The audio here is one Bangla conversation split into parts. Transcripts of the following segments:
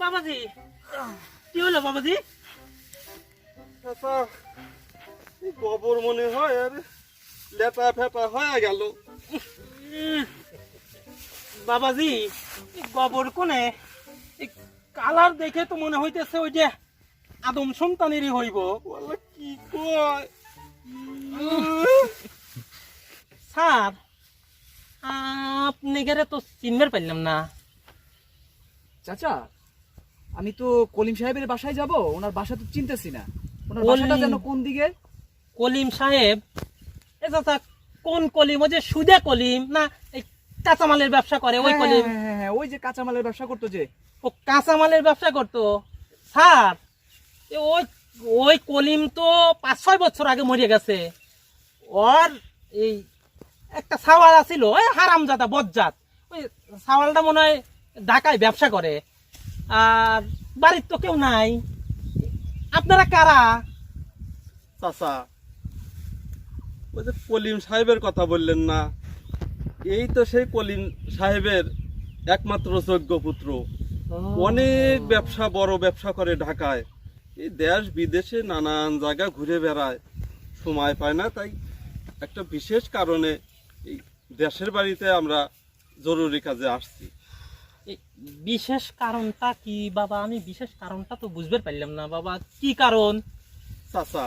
বাবাজি কি হলো বাবাজি? গোবর মনে হয় আর লেটা ফেটা হয়ে গেল। বাবাজি গোবর কোনে কালার দেখে তো মনে হইতেছে ওই যে আদম সন্তানেরই হইব। কি কয়? স্যার আপনি গেলে তো চিনবার পারলাম না। চাচা আমি তো কলিম সাহেবের বাসায় যাব ওনার বাসা তো চিনতেছি না। ওনার। বাসাটা যেন কোন দিকে? কলিম সাহেব এ চাচা কোন কলিম? ওই যে সুদে কলিম না এই কাঁচামালের ব্যবসা করে ওই হ্যাঁ, কলিম। হ্যাঁ, হ্যাঁ, হ্যাঁ, ওই যে কাঁচামালের ব্যবসা করতো যে। ও কাঁচামালের ব্যবসা করতো। স্যার ওই ওই কলিম তো পাঁচ ছয় বছর আগে মরে গেছে। ওর এই একটা সাওয়াল আছিল ওই হারামজাদা বজ্জাত। ওই সাওয়ালটা মনে হয় ঢাকায় ব্যবসা করে। আর বাড়ির তো কেউ নাই। আপনারা কারা? চাচা ওই যে কলিম সাহেবের কথা বললেন না? এই তো সেই কলিম সাহেবের একমাত্র যোগ্য পুত্র। অনেক ব্যবসা বড় ব্যবসা করে ঢাকায়। এই দেশ বিদেশে নানান জায়গা ঘুরে বেড়ায়। সময় পায় না তাই একটা বিশেষ কারণে এই দেশের বাড়িতে আমরা জরুরি কাজে আসছি। এই বিশেষ কারণটা কি বাবা? আমি বিশেষ কারণটা তো বুঝতে পারলাম না বাবা। কি কারণ? চাচা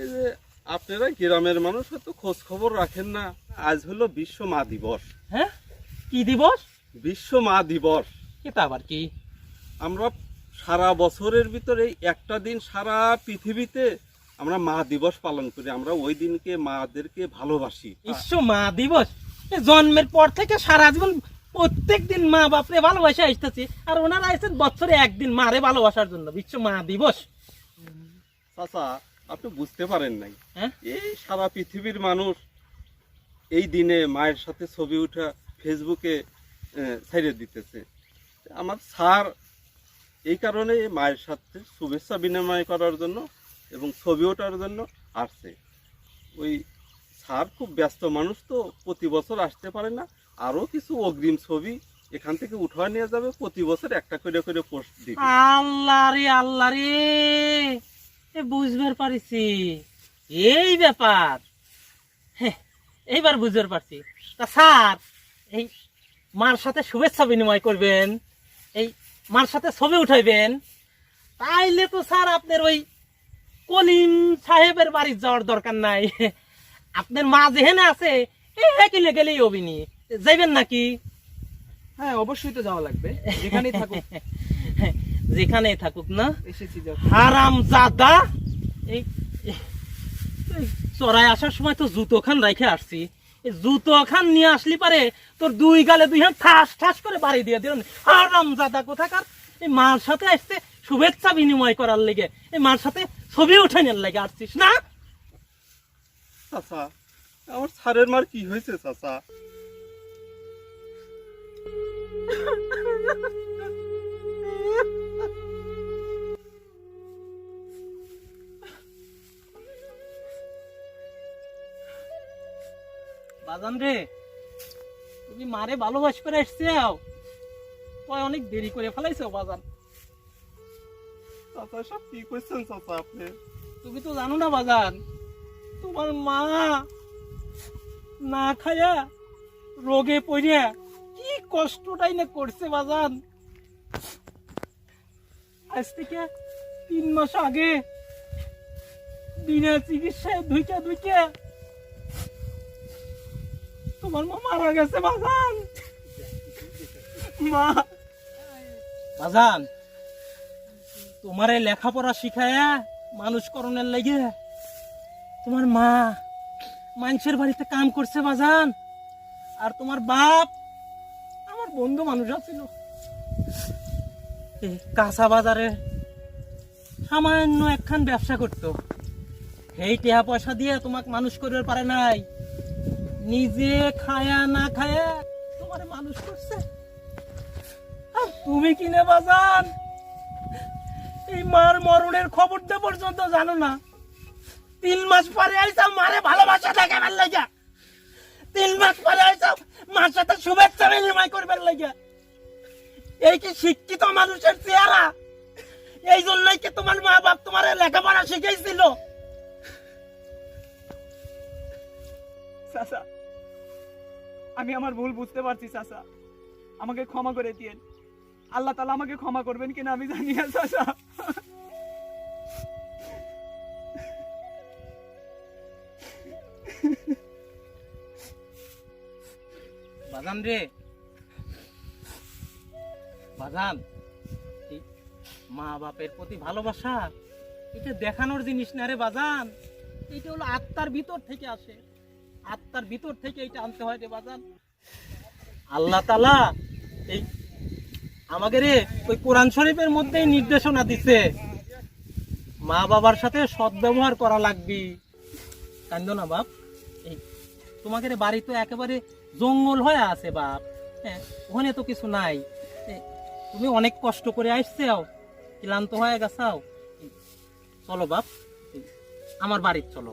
এই যে আপনারা গ্রামের মানুষ হয়তো খোঁজ খবর রাখেন না। আজ হলো বিশ্ব মা দিবস। হ্যাঁ? কি দিবস? বিশ্ব মা দিবস। এটা আবার কি? আমরা সারা বছরের ভিতরে একটা দিন সারা পৃথিবীতে আমরা মা দিবস পালন করি। আমরা ওই দিনকে মাদেরকে ভালোবাসি। বিশ্ব মা দিবস। জন্মের পর থেকে সারা জীবন প্রত্যেক দিন মা বাপরে ভালোবাসা আসতেছি। আর ওনারা আসছেন বছরে একদিন মারে ভালোবাসার জন্য। বিশ্ব মা দিবস। চাচা আপনি বুঝতে পারেন নাই। হ্যাঁ? এই সারা পৃথিবীর মানুষ এই দিনে মায়ের সাথে ছবি উঠা ফেসবুকে ছেড়ে দিতেছে। আমার স্যার এই কারণে মায়ের সাথে শুভেচ্ছা বিনিময় করার জন্য এবং ছবি ওঠার জন্য আসছে। ওই স্যার খুব ব্যস্ত মানুষ তো, প্রতি বছর আসতে পারে না। আরও কিছু অগ্রিম ছবি এখান থেকে উঠা নিয়ে যাবে, প্রতি বছর একটা করে করে পোস্ট দিবে। আল্লাহ রে আল্লাহ রে বুঝবার পারিছি। এই ব্যাপার। এইবার বুঝবার পারছি। তা স্যার, এই মার সাথে শুভেচ্ছা বিনিময় করবেন। এই মার সাথে ছবি উঠাইবেন তাইলে তো স্যার আপনার ওই কলিম সাহেবের বাড়ি যাওয়ার দরকার নাই। আপনার মা যেখানে আছে হেকিলে গেলেই অবিনি যাইবেন নাকি? হ্যাঁ অবশ্যই তো যাওয়া লাগবে। যেখানেই থাকুক। যেখানেই থাকুক না? হারাম জাদা। এই চড়াই আসার সময় তো জুতো খান রেখে আসছি। জুতো খান নিয়ে আসলি পারে তোর দুই গালে দুই হাত ঠাস ঠাস করে বাড়ি দিয়ে দিল হারাম জাদা কোথাকার? এই মার সাথে আসতে শুভেচ্ছা বিনিময় করার লেগে এই মার সাথে ছবি উঠানোর লেগে আসছিস না? চাচা আমার স্যারের মার কি হয়েছে চাচা? বাজান রে তুমি মারে ভালোবাস করে আসছে তুই অনেক দেরি করে ফেলাইছো বাজান। চাচা সব কি করছেন চাচা আপনি? তুমি তো জানো না বাজান তোমার মা না খায়া রোগে পড়িয়া কি কষ্টটাই না করছে বাজান। আজ থেকে তিন মাস আগে বিনা চিকিৎসায় ধুইকা ধুইকা তোমার মা মারা গেছে, বাজান। মা। বাজান, তোমারে লেখাপড়া শিখায়া মানুষ করণের লাগে। তোমার মা মানুষের বাড়িতে কাম করছে, বাজান। আর তোমার বাপ, আমার বন্ধু মানুষ ছিল এই কাঁচা বাজারে সামান্য একখান ব্যবসা করতো। এই টেহা পয়সা দিয়ে তোমাকে মানুষ করতে পারে নাই। নিজে খায়া না খায়া তোমারে মানুষ করছে? আর তুমি কিনে বাজান? এই মার মরণের খবরটা পর্যন্ত জানো না। তিন মাস পরে আইসাও মারে ভালোবাসা দেখাবার লাগা। তিন মাস পরে আইসাও মার সাথে শুভেচ্ছা বিনিময় করবার লাগা। এই কি শিক্ষিত মানুষের চেহারা? এই জন্যই কি তোমার মা বাপ তোমার লেখাপড়া শিখাইছিল? চাচা। আমি আমার ভুল বুঝতে পারছি, চাচা। আমাকে ক্ষমা করে দিয়েন। আল্লাহ তালা আমাকে ক্ষমা করবেন কিনা আমি জানি না, চাচা। বাজান রে। এই মা বাপের প্রতি ভালোবাসা, এটা দেখানোর জিনিস না রে বাজান। এটা হলো আত্মার ভিতর থেকে আসে। আত্মার ভিতর থেকে এটা আনতে হয় রে বাজান। আল্লাহ তালা এই আমাকে রে ওই কোরআন শরীফের মধ্যেই নির্দেশনা দিছে, মা বাবার সাথে সদ্ব্যবহার করা লাগবে। কান্দ না বাপ। এই তোমাকে রে বাড়ি তো একেবারে জঙ্গল হয়ে আছে বাপ। হ্যাঁ ওখানে তো কিছু নাই। তুমি অনেক কষ্ট করে আসছেও, ক্লান্ত হয়ে গেছাও। চলো বাপ আমার বাড়ির চলো।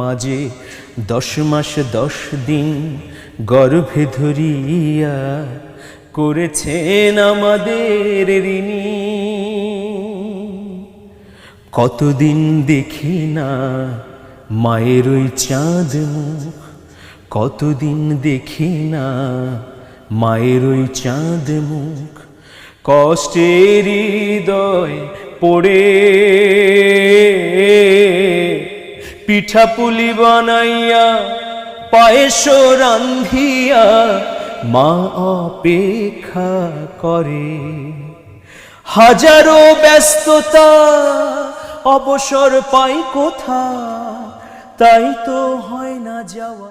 মাঝে দশ মাস দশ দিন গর্ভে ধরিয়া করেছেন আমাদের ঋণী। কতদিন দেখি না মায়ের ওই চাঁদ মুখ। কতদিন দেখি না মায়ের ওই চাঁদ মুখ। কষ্টের হৃদয় পড়ে। পিঠা পুলি বানাইয়া পায়েস রান্ধিয়া মা অপেক্ষা করে। হাজারো ব্যস্ততা, অবসর পাই কোথা? তাই তো হয় না যাওয়া।